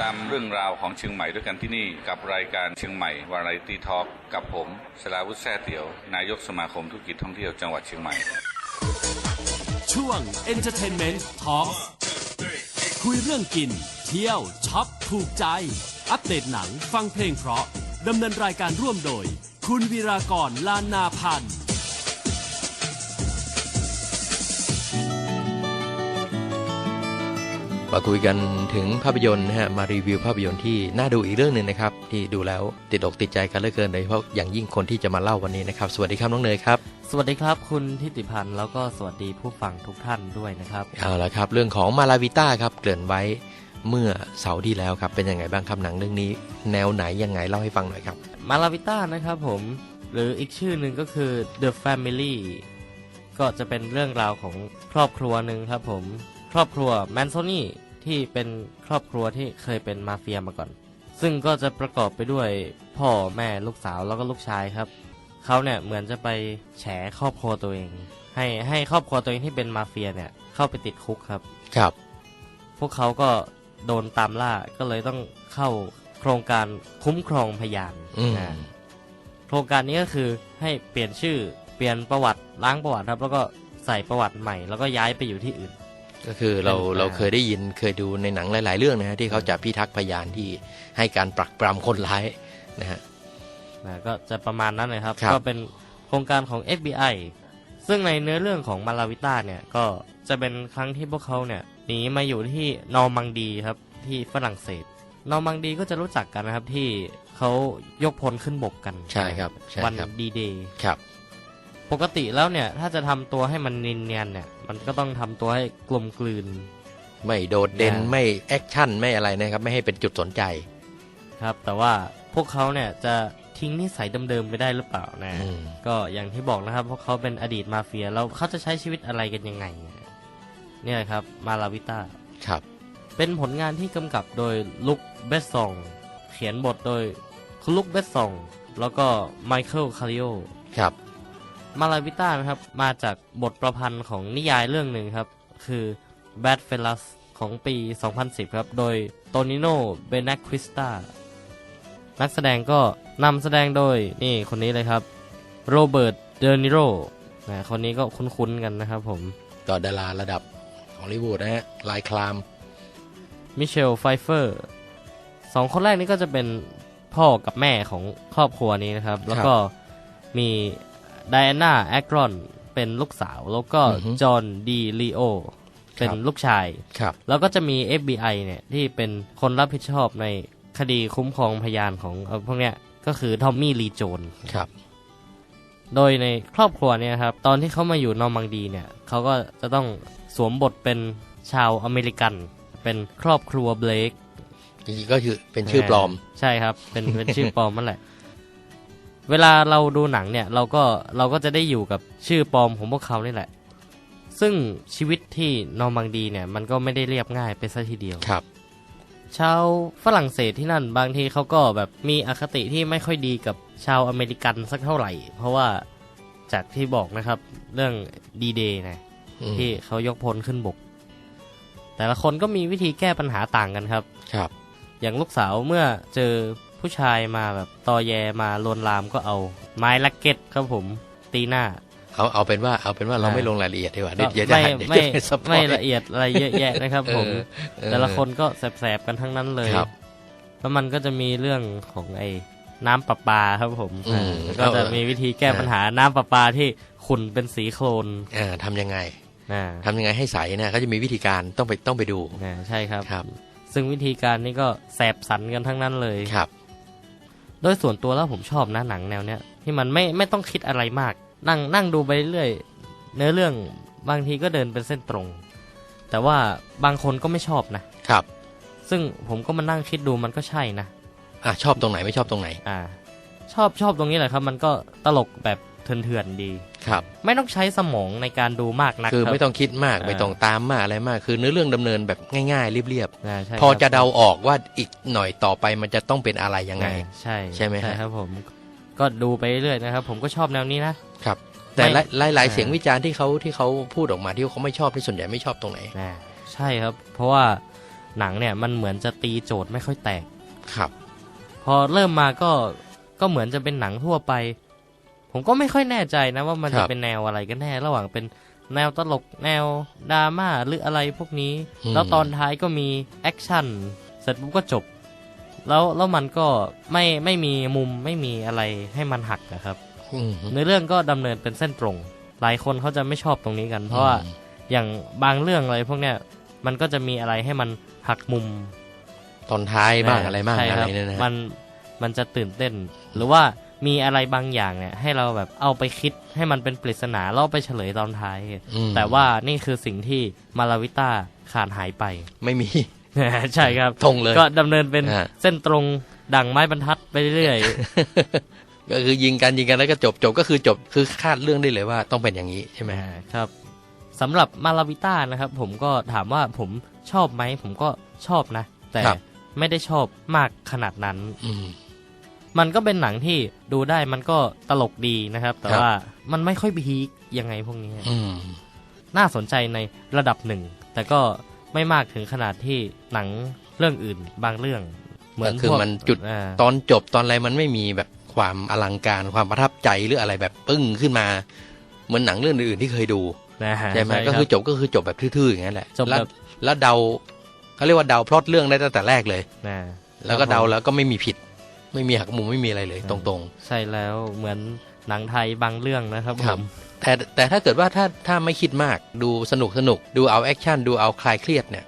ตามเรื่องราวของเชียงใหม่ด้วยกันที่นี่กับรายการเชียงใหม่วาไรตี้ทอล์กกับผมสลาวุฒิแซ่เตียว นายกสมาคมธุรกิจท่องเที่ยวจังหวัดเชียงใหม่ ช่วง Entertainment Talk คุยเรื่องกิน เที่ยวช็อปถูกใจ อัปเดตหนังฟังเพลงเพราะดำเนินรายการร่วมโดย คุณวีรากรลานนาพันธ์ มาคุยกันถึงภาพยนตร์นะฮะมารีวิวภาพยนตร์ที่น่าดูอีกเรื่องหนึ่งนะครับที่ดูแล้วติดอกติดใจกันเหลือเกินโดยเฉพาะอย่างยิ่งคนที่จะมาเล่าวันนี้นะครับ สวัสดีครับน้องเนยครับ สวัสดีครับคุณทิติพันธ์แล้วก็สวัสดีผู้ฟังทุกท่านด้วยนะครับเอาละครับ เรื่องของมาลาวิต้าครับเกริ่นไว้เมื่อเสาร์ที่แล้วครับเป็นยังไงบ้างครับหนังเรื่องนี้ แนวไหนยังไงเล่าให้ฟังหน่อยครับมาลาวิต้านะครับผมหรืออีกชื่อหนึ่งก็คือ The Family ก็จะเป็นเรื่องราวของครอบครัวหนึ่งครับผม ครอบครัวแมนโซนี่ที่เป็นครอบครัวที่เคยเป็นมาเฟียมาก่อน ซึ่งก็จะประกอบไปด้วยพ่อแม่ลูกสาวแล้วก็ลูกชายครับ เขาเนี่ยเหมือนจะไปแฉครอบครัวตัวเอง ให้ให้ครอบครัวตัวเองที่เป็นมาเฟียเนี่ยเข้าไปติดคุกครับ ครับ พวกเขาก็โดนตามล่าก็เลยต้องเข้าโครงการคุ้มครองพยานอืมอ่าโครงการนี้ก็คือให้เปลี่ยนชื่อเปลี่ยนประวัติล้างประวัติครับ แล้วก็ใส่ประวัติใหม่ แล้วก็ย้ายไปอยู่ที่อื่น ก็คือเราเป็นเราเคยได้ยินเคยดูในหนังหลาย ๆ เรื่องนะฮะที่เขาจะพิทักษ์พยานที่ให้การปรักปรำคนร้ายนะฮะนะก็จะประมาณนั้นเลยครับครับ ก็เป็นโครงการของ FBI ซึ่งในเนื้อเรื่องของมาลาวิต้าเนี่ยก็จะเป็นครั้งที่พวกเขาเนี่ยหนีมาอยู่ที่นอร์มังดีครับที่ฝรั่งเศส นอร์มังดีก็จะรู้จักกันนะครับที่เขายกพลขึ้นบกกัน ใช่ครับใช่วันครับดีเดย์ครับ ปกติแล้วเนี่ย ถ้าจะทำตัวให้มันเนียนๆเนี่ย มันก็ต้องทำตัวให้กลมกลืน ไม่โดดเด่นอ่าไม่แอคชั่นไม่อะไรนะครับ ไม่ให้เป็นจุดสนใจครับ แต่ว่าพวกเขาเนี่ยจะทิ้งนิสัยเดิมๆไปได้หรือเปล่านะ อืมก็อย่างที่บอกนะครับพวกเขาเป็นอดีตมาเฟียแล้วเขาจะใช้ชีวิตอะไรกันยังไง เนี่ยครับมาลาวิต้า ครับ เป็นผลงานที่กำกับโดยลุคเบสซอง เขียนบทโดยคุณลุคเบสซอง แล้วก็ไมเคิลคาริโอ ครับ มาลาวิต้านะครับ มาจากบทประพันธ์ของนิยายเรื่องหนึ่งครับ คือ Bad Fellas ของปี 2010 ครับ โดยโตนิโนเบนัควิสตานักแสดงก็นำแสดงโดย นี่คนนี้เลยครับโรเบิร์ตเดนิโรนะคนนี้ก็คุ้นๆกันนะครับผมต่อดาราระดับฮอลลีวูดนะฮะลายคลาม มิเชลไฟเฟอร์สองคนแรกนี้ก็จะเป็นพ่อกับแม่ของครอบครัวนี้นะครับ แล้วก็มี ไดอาน่าแอครอนเป็นลูกสาว แล้วก็อือฮึจอห์นดีลีโอเป็นครับลูกชายครับแล้วก็จะมี FBI เนี่ยที่เป็นคนรับผิดชอบในคดีคุ้มครองพยานของเอ่อพวกเนี้ยก็คือทอมมี่ลีโจนครับ โดยในครอบครัวเนี่ยครับ ตอนที่เขามาอยู่นอร์มังดีเนี่ยเขาก็จะต้องสวมบทเป็นชาวอเมริกัน เป็นครอบครัวเบลกจริงๆก็คือเป็นชื่อปลอม ใช่ครับ เป็นเป็นชื่อปลอมนั่นแหละ เวลาเราดูหนังเนี่ยเราก็เราก็จะได้อยู่กับชื่อปลอมของพวกเขานี่แหละ ซึ่งชีวิตที่นอร์มังดีเนี่ยมันก็ไม่ได้เรียบง่ายไปซะทีเดียวครับ ชาวฝรั่งเศสที่นั่นบางทีเขาก็แบบมีอคติที่ไม่ค่อยดีกับชาวอเมริกันสักเท่าไหร่ เพราะว่าจากที่บอกนะครับ เรื่องดีเดย์นะอืมที่เขายกพลขึ้นบก แต่ละคนก็มีวิธีแก้ปัญหาต่างกันครับ ครับ อย่างลูกสาวเมื่อเจอ ผู้ชายมาแบบตอแยมาลวนลามก็เอา ไม้ลักเก็ตครับผมตีหน้าเอาเอาเป็นว่าเอาเป็นว่าเราอ่าไม่ลงรายละเอียดดีกว่าก็เดี๋ยวจะไม่เดี๋ยวไม่จะสปอยไม่ละเอียดอะไรเยอะแยะนะครับ ผมเออเออแต่ละคนก็แสบๆกันทั้งนั้นเลยครับแล้วมันก็จะมีเรื่องของไอ้น้ำประปาครับผมอืมอ่าก็จะมีวิธีแก้ปัญหาน้ำประปาที่ขุ่นเป็นสีโคลนอ่าทำยังไงนะทำยังไงให้ใสนะเขาจะมีวิธีการต้องไปต้องไปดูนะใช่ครับครับ ซึ่งวิธีการนี้ก็แสบสันกันทั้งนั้นเลยครับ โดยส่วนตัวแล้วผมชอบนะหนังแนวเนี้ยที่มันไม่ไม่ต้องคิดอะไรมาก นั่งนั่งดูไปเรื่อยเนื้อเรื่องบางทีก็เดินเป็นเส้นตรง แต่ว่าบางคนก็ไม่ชอบนะครับ ซึ่งผมก็มานั่งคิดดูมันก็ใช่นะอะชอบตรงไหนไม่ชอบตรงไหน อ่า ชอบชอบตรงนี้แหละครับ มันก็ตลกแบบ เถื่อนๆดีครับ ไม่ต้องใช้สมองในการดูมากนักคือรับไม่ต้องคิดมากอ่าไม่ต้องตามมากอะไรมาก คือเนื้อเรื่องดำเนินแบบง่ายๆเรียบาใช่ๆพอครับจะเดาออกว่าอีกหน่อยต่อไปมันจะต้องเป็นอะไรยังไงอ่าใช่ใช่ไหมฮะใช่ครับผมก็ดูไปเรื่อยๆนะครับ ผมก็ชอบแนวนี้นะครับ แต่ไม่หลายหลายอ่าเสียงวิจารณ์ที่เขาที่เขาพูดออกมาที่เขาไม่ชอบที่ส่วนใหญ่ไม่ชอบตรงไหนอ่าใช่ครับ เพราะว่าหนังเนี่ยมันเหมือนจะตีโจทย์ไม่ค่อยแตกครับ พอเริ่มมาก็ก็เหมือนจะเป็นหนังทั่วไป ผมก็ไม่ค่อยแน่ใจนะว่ามันครัจะบเป็นแนวอะไรกันแน่ ระหว่างเป็นแนวตลกแนวดราม่าหรืออะไรพวกนี้อืมแล้วตอนท้ายก็มีแอคชั่นเสร็จปุ๊บก็จบ แล้วแล้วมันก็ไม่ไม่มีมุมไม่มีอะไรให้มันหักนะครับอืมในอเรื่องก็ดำเนินเป็นเส้นตรง หลายคนเขาจะไม่ชอบตรงนี้กัน เพราะว่าอย่างบางเรื่องอะไรพวกเนี้ยมันก็จะมีอะไรให้มันหักมุม ตอนท้ายบ้างอะไรบ้างใช่อะคไรบเนี่ยนะมันมันจะตื่นเต้น หรือว่า มีอะไรบางอย่างเนี่ย ให้เราแบบเอาไปคิดให้มันเป็นปริศนาแล้วเอาไปเฉลยตอนท้ายอืมแต่ว่านี่คือสิ่งที่มาลาวิต้าขาดหายไป ไม่มี ใช่ครับตรงเลยก็ดำเนินเป็นฮะเส้นตรงดังไม้บรรทัดไปเรื่อยก็คือยิงกันยิงกันแล้วก็จบจบก็คือจบคือคาดเรื่องได้เลยว่าต้องเป็นอย่างนี้ใช่ๆไหมอ่าครับสำหรับมาลาวิต้านะครับ ผมก็ถามว่าผมชอบไหมผมก็ชอบนะ แต่ครับไม่ได้ชอบมากขนาดนั้นอื มมันก็เป็นหนังที่ดูได้มันก็ตลกดีนะครับ แต่ครับว่ามันไม่ค่อยพีคยังไงพวกนี้อืมน่าสนใจในระดับหนึ่ง แต่ก็ไม่มากถึงขนาดที่หนังเรื่องอื่นบางเรื่อง เหมือนก็คือพวกมันจุดอ่าตอนจบตอนอะไรมันไม่มีแบบความอลังการความประทับใจหรืออะไรแบบปึ้งขึ้นมา เหมือนหนังเรื่องอื่นๆที่เคยดูนะฮะใช่ไหมรับก็คือจบก็คือจบแบบทื่อๆอย่างนั้นแหละจบแล้วแบบแล้วเดาเขาเรียกว่าเดาพล็อตเรื่องได้ตั้งแต่แรกเลยนะแล้วก็ครับผมเดาแล้วก็ไม่มีผิด ไม่มีหักมุมไม่มีอะไรเลย ตรงใช่แล้วเหมือนหนังไทยบางเรื่องนะครับคผรับมๆแต่แต่ถ้าเกิดว่าถ้าถ้าไม่คิดมากดูสนุกสนุกดูเอาแอคชั่นดูเอาคลายเครียดเนี่ย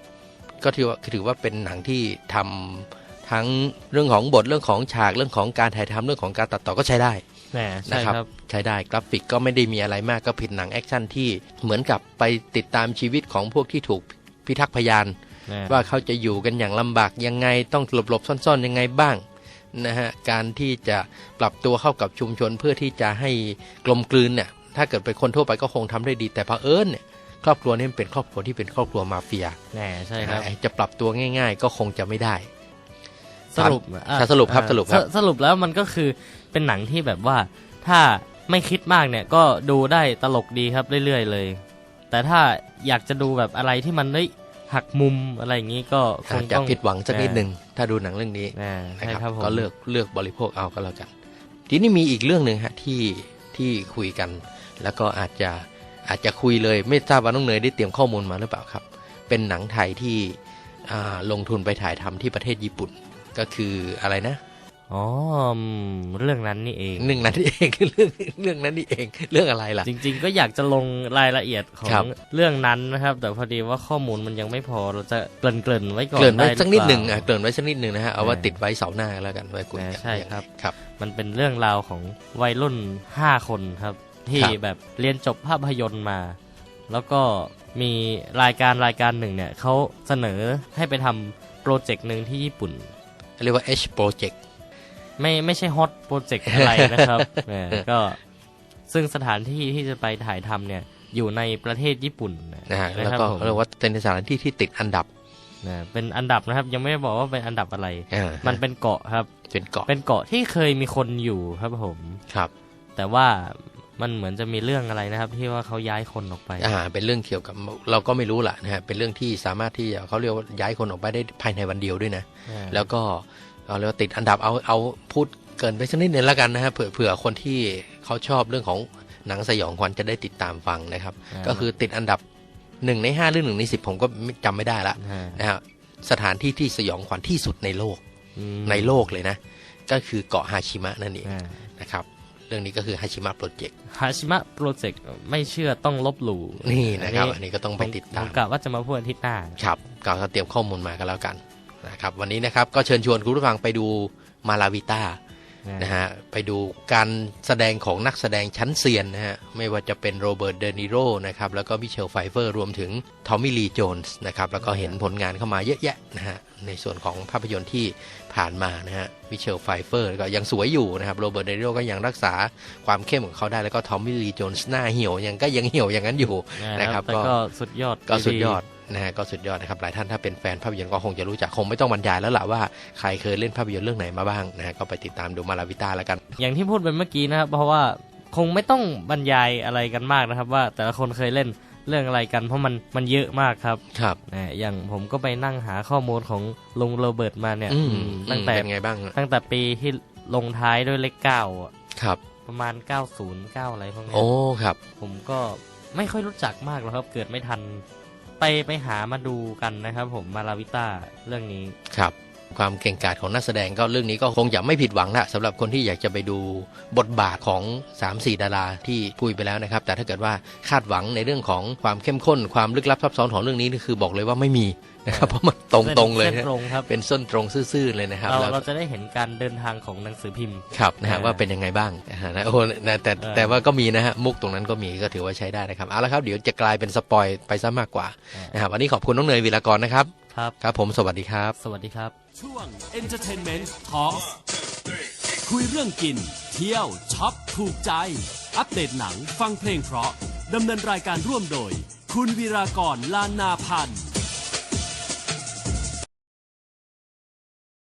ก็ถือว่าถือว่าเป็นหนังที่ทำทั้งเรื่องของบทเรื่องของฉากเรื่องของการถ่ายทำเรื่องของการตัดต่อก็ใช้ได้แหมใช่นะครับครับใช้ได้กราฟิกก็ไม่ได้มีอะไรมากก็ผิดหนังแอคชั่นที่เหมือนกับไปติดตามชีวิตของพวกที่ถูกพิทักษ์พยานนะว่าเขาจะอยู่กันอย่างลำบากยังไงต้องหลบหลบๆซ่อนๆยังไงบ้าง นะฮะการที่จะปรับตัวเข้ากับชุมชนเพื่อที่จะให้กลมกลืนเนี่ยถ้าเกิดเป็นคนทั่วไปก็คงทำได้ดีแต่เผอิญเนี่ยครอบครัวนี้มันเป็นครอบครัวที่เป็นครอบครัวมาเฟียแหมใช่ครับนะฮะจะปรับตัวง่าย ๆ ก็คงจะไม่ได้สรุปอะสรุปครับอ่าสรุปครับสรุปแล้วมันก็คือเป็นหนังที่แบบว่าถ้าไม่คิดมากเนี่ยก็ดูได้ตลกดีครับเรื่อยๆเลย แต่ถ้าอยากจะดูแบบอะไรที่มันได้ย หักมุมอะไรอย่างนี้ก็คอาจงจะต้องผิดหวังสักนิดหนึ่งถ้าดูหนังเรื่องนี้อ่านะใช่ครับครับผมก็เลือกเลือกบริโภคเอาก็แล้วกัน ทีนี้มีอีกเรื่องหนึ่งฮะที่ที่คุยกัน แล้วก็อาจจะอาจจะคุยเลย ไม่ทราบว่าน้องเนยได้เตรียมข้อมูลมาหรือเปล่าครับ เป็นหนังไทยที่อ่าลงทุนไปถ่ายทำที่ประเทศญี่ปุ่น ก็คืออะไรนะ อ๋ออืมเรื่องนั้นนี่เองเรื่องนั้นนี่เองเรื่องเรื่องนั้นนี่เอง เรื่องอะไรล่ะ จริง ๆ ก็อยากจะลงรายละเอียดขอครังบเรื่องนั้นนะครับ แต่พอดีว่าข้อมูลมันยังไม่พอเราจะเกริ่นๆไว้ก่อนเกริ่นไว้ด้สักนิดรือหนึ่งเปล่าอะเกริ่นไว้สักนิดหนึ่งนะฮะเอาว่าอ่าติดไว้เสาหน้าแล้วกันไว้คุยกันอ่าใช่ครับครับ มันเป็นเรื่องราวของวัยรุ่น5คนครับ ที่ครับแบบเรียนจบภาพยนตร์มา แล้วก็มีรายการรายการหนึ่งเนี่ยเขาเสนอให้ไปทำโปรเจกต์หนึ่งที่ญี่ปุ่นเรียกว่า H project ไม่ไม่ใช่ฮอตโปรเจกต์อะไรนะครับเออก็ซึ่งสถานที่ที่จะไปถ่ายทำเนี่ยอยู่ในประเทศญี่ปุ่นนะฮะนะแล้วครับก็ผมเรียกว่าเป็นสถานที่ที่ติดอันดับนะเป็นอันดับนะครับ ยังไม่ได้บอกว่าเป็นอันดับอะไรอ่ามันเป็นเกาะครับ เป็นเกาะเป็นเกาะที่เคยมีคนอยู่ครับผมครับ แต่ว่ามันเหมือนจะมีเรื่องอะไรนะครับ ที่ว่าเขาย้ายคนออกไปอ่าเป็นเรื่องเกี่ยวกับเราก็ไม่รู้ล่ะนะฮะเป็นเรื่องที่สามารถที่จะเขาเรียกว่าย้ายคนออกไปได้ภายในวันเดียวด้วยนะอ่าแล้วก็ เอาเรียกว่าติดอันดับเอาเอาพูดเกินไปสักนิดนึงแล้วกันนะฮะเผื่อเผื่อคนที่เขาชอบเรื่องของหนังสยองขวัญจะได้ติดตามฟังนะครับ ก็คือติดอันดับหนึ่งในห้าหรือหนึ่งในสิบผมก็ไม่จำไม่ได้ละอ่านะฮะสถานที่ที่สยองขวัญที่สุดในโลกอืมในโลกเลยนะ ก็คือเกาะฮาชิมะนั่นเองอ่านะครับเรื่องนี้ก็คือฮาชิมะโปรเจกต์ฮาชิมะโปรเจกต์ไม่เชื่อต้องลบหลู่นี่นะครับ อันนี้ก็ต้องไปติดตามผกะว่าจะมาพูดอาทิตย์หน้าครับก็เตรียมข้อมูลมากันแล้วกัน นะครับวันนี้นะครับก็เชิญชวนคุณผู้ฟังไปดูมาลาวิต้านะฮะไปดูการแสดงของนักแสดงชั้นเซียนนะฮะไม่ว่าจะเป็นโรเบิร์ตเดนิโรนะครับแล้วก็มิเชลไฟเฟอร์รวมถึงทอมมี่ลีโจนส์นะครับแล้วก็เห็นผลงานเข้ามาเยอะแยะนะฮะในส่วนของภาพยนตร์ที่ผ่านมานะฮะมิเชลไฟเฟอร์ก็ยังสวยอยู่นะครับโรเบิร์ตเดนิโรก็ยังรักษาความเข้มของเขาได้แล้วก็ทอมมี่ลีโจนส์หน้าเหี่ยวยังก็ยังเหี่ยวอย่างนั้นอยู่นะครับแต่ก็ก็สุดยอดก็สุดยอด นะฮะก็สุดยอดนะครับหลายท่านถ้าเป็นแฟนภาพยนตร์ก็คงจะรู้จักคงไม่ต้องบรรยายแล้วล่ะว่าใครเคยเล่นภาพยนตร์เรื่องไหนมาบ้างนะฮะก็ไปติดตามดูมาลาวิต้าแล้วกัน อย่างที่พูดไปเมื่อกี้นะครับเพราะว่าคงไม่ต้องบรรยายอะไรกันมากนะครับ ว่าแต่ละคนเคยเล่นเรื่องอะไรกัน เพราะมันมันเยอะมากครับครับนะอย่างผมก็ไปนั่งหาข้อมูลของลุงโรเบิร์ตมาเนี่ยอืมอืมตั้งแต่เป็นไงบ้างอะตั้งแต่ปีที่ลงท้ายด้วยเลขเก้าอะครับ ประมาณ 909 อะไรพวกเนี้ยโอ้ครับ ผมก็ไม่ค่อยรู้จักมากหรอกครับ เกิดไม่ทัน ไปไปหามาดูกันนะครับ ผมมาลาวิต้าเรื่องนี้ครับ ความเก่งกาจของนักแสดงก็เรื่องนี้ก็คงจะไม่ผิดหวังละสำหรับคนที่อยากจะไปดูบทบาทของ 3-4 ดาราที่พูดไปแล้วนะครับ แต่ถ้าเกิดว่าคาดหวังในเรื่องของความเข้มข้น ความลึกลับซับซ้อนของเรื่องนี้นี่คือบอกเลยว่าไม่มีนะครับเพราะมันตรงๆเลยส้นนะตรงครับเป็นส้นตรงซื่อๆเลยนะครับเราแล้วเราจะได้เห็นการเดินทางของหนังสือพิมพ์ครับนะฮะเออว่าเป็นยังไงบ้างนะฮะนะโอ้โหนะแต่เออแต่ว่าก็มีนะฮะมุกตรงนั้นก็มีก็ถือว่าใช้ได้นะครับเอาละครับเดี๋ยวจะกลายเป็นสปอยไปซะมากกว่านะครับวันนี้ขอบคุณน้องเนยวีรากรนะครับ ครับ ครับผมสวัสดีครับ สวัสดีครับ ช่วง Entertainment Talk คุยเรื่องกิน เที่ยวช็อปถูกใจ อัปเดตหนังฟังเพลงเพราะดำเนินรายการร่วมโดย คุณวีรากรลานาพันธ์